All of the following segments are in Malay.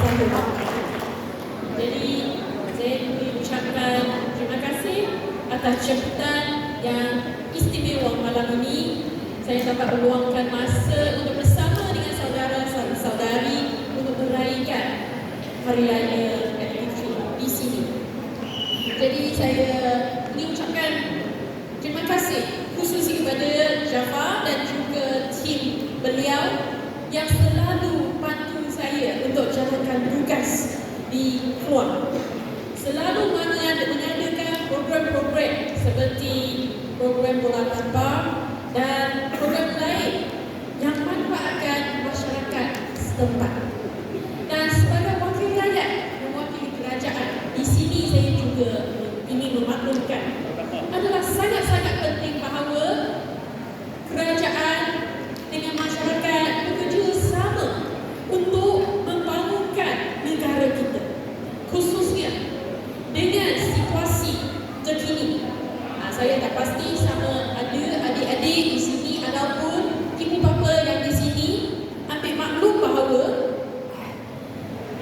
Jadi saya ingin ucapkan terima kasih atas jemputan yang istimewa malam ini. Saya dapat meluangkan masa untuk bersama dengan saudara-saudari untuk meraihkan Hari Raya di sini. Jadi saya ingin ucapkan terima kasih khusus kepada Jafar dan juga tim beliau yang selalu bantu saya untuk jalankan tugas di Keluar. Selalu mengadakan program-program seperti program bola tampar dan program lain yang manfaatkan masyarakat setempat. Dan sebagai wakil rakyat, mewakili kerajaan, di sini saya juga ingin memaklumkan adalah sangat-sangat penting bahawa kerajaan dengan masyarakat bekerja sama untuk membangunkan negara kita khususnya dengan situasi terkini ha, saya tak pasti sama ada adik-adik di sini ataupun ibu bapa yang di sini ambil maklum bahawa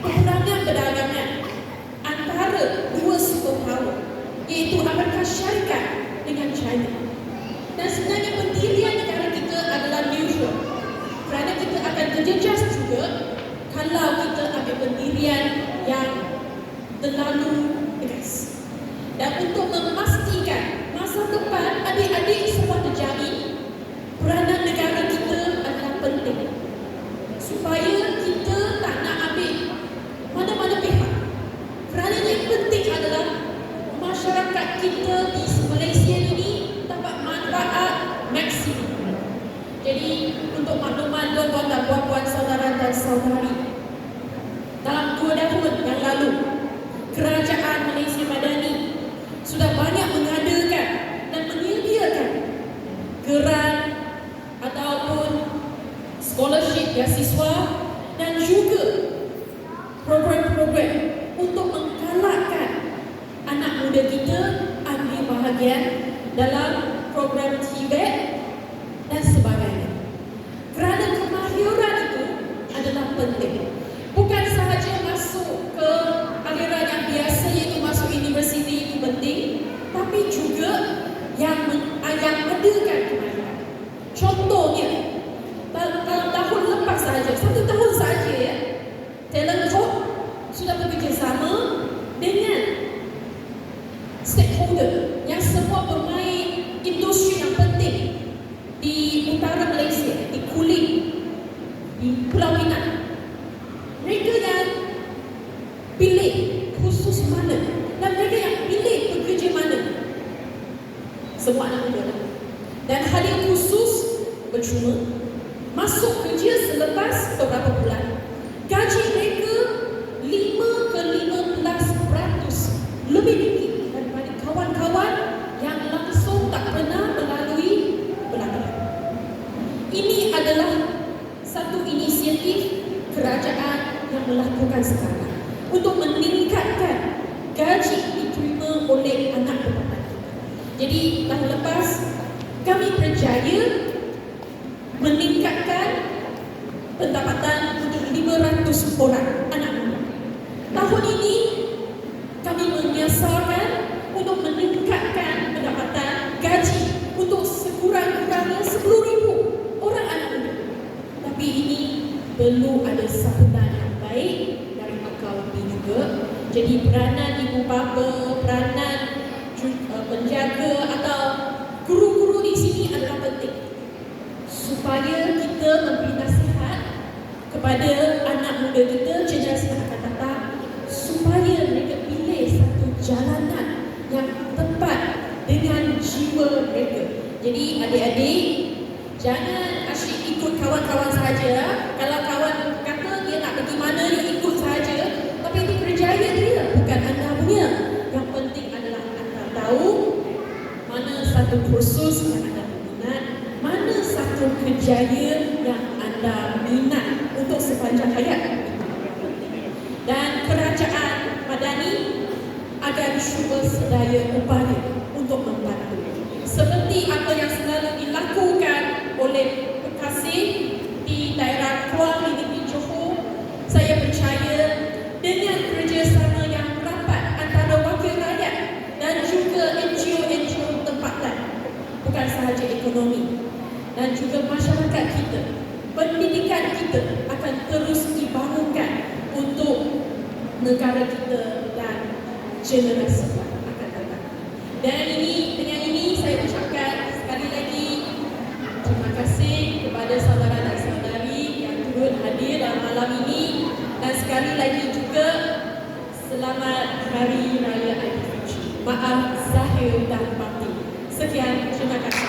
peperangan perdagangan antara dua superpower iaitu Amerika Syarikat dengan China dan sebenarnya pendirian negara kita adalah neutral kerana kita akan terjejas juga kalau kita ambil pendirian yang terlalu tegas dan untuk memastikan masa depan adik-adik semua terjamin peranan negara kita adalah penting supaya kita tak nak ambil mana-mana pihak kerana yang penting adalah masyarakat kita di Malaysia ini dapat manfaat maksimum jadi untuk makluman tuan-tuan dan puan-puan saudara dan saudari. Dalam dua tahun yang lalu kerajaan Malaysia Madani sudah banyak mengadakan dan menyediakan geran ataupun scholarship beasiswa dan juga program-program untuk menggalakkan anak muda kita ambil bahagian dalam program TVET dan sebagainya. Kerana kemahiran itu adalah penting. Bukan sahaja masuk ke aliran yang biasa iaitu masuk universiti itu penting, tapi juga yang men- yang adakan kemahiran. Contohnya, dalam, tahun lepas saja, satu tahun saja ya, Talent Talk sudah bekerjasama dengan stakeholder yang semua bermain industri yang penting di utara Malaysia, di Kulim, di Pulau Pinang. Mereka yang pilih khusus mana dan mereka yang pilih bekerja mana. Semua anak muda. Dan hadir khusus bercuma masuk kerja selepas beberapa bulan. Gaji mereka 5 ke 15% lebih tinggi daripada kawan-kawan yang langsung tak pernah melalui pelatihan. Ini adalah satu inisiatif kerajaan yang melakukan sekarang untuk meningkatkan gaji diterima oleh anak perempuan. Jadi tahun lepas kami berjaya meningkatkan pendapatan untuk 500 orang anak muda. Tahun ini kami menyiasatkan untuk meningkatkan pendapatan gaji untuk sekurang-kurangnya 10,000 orang anak muda. Tapi ini perlu ada sambutan yang baik dari ini juga. Jadi peranan ibu bapa, peranan ju- uh, penjaga atau guru-guru di sini adalah penting supaya kita memberi nasihat kepada anak muda kita yang akan datang supaya mereka pilih satu jalanan yang tepat dengan jiwa mereka. Jadi adik-adik jangan asyik ikut kawan-kawan saja. Kalau kawan kata dia nak pergi mana dia ikut saja, tapi itu kerjaya dia bukan anda punya. Yang penting adalah anda tahu mana satu kursus yang anda minat, mana satu kerjaya yang anda minat untuk sepanjang hayat. Dan kerajaan madani agar cuba sedaya upaya untuk membantu. Seperti apa yang selalu dilakukan oleh kekasih di daerah Kuala Lumpur Johor saya percaya dengan kerjasama yang rapat antara wakil rakyat dan juga NGO-NGO tempatan bukan sahaja ekonomi dan juga masyarakat kita. Pendidikan kita akan terus dibangunkan untuk negara kita dan generasi akan datang. Dan ini dengan ini saya ucapkan sekali lagi terima kasih kepada saudara dan saudari yang turut hadir dalam malam ini dan sekali lagi juga selamat Hari Raya Aidilfitri. Maaf zahir dan batin. Sekian, terima kasih.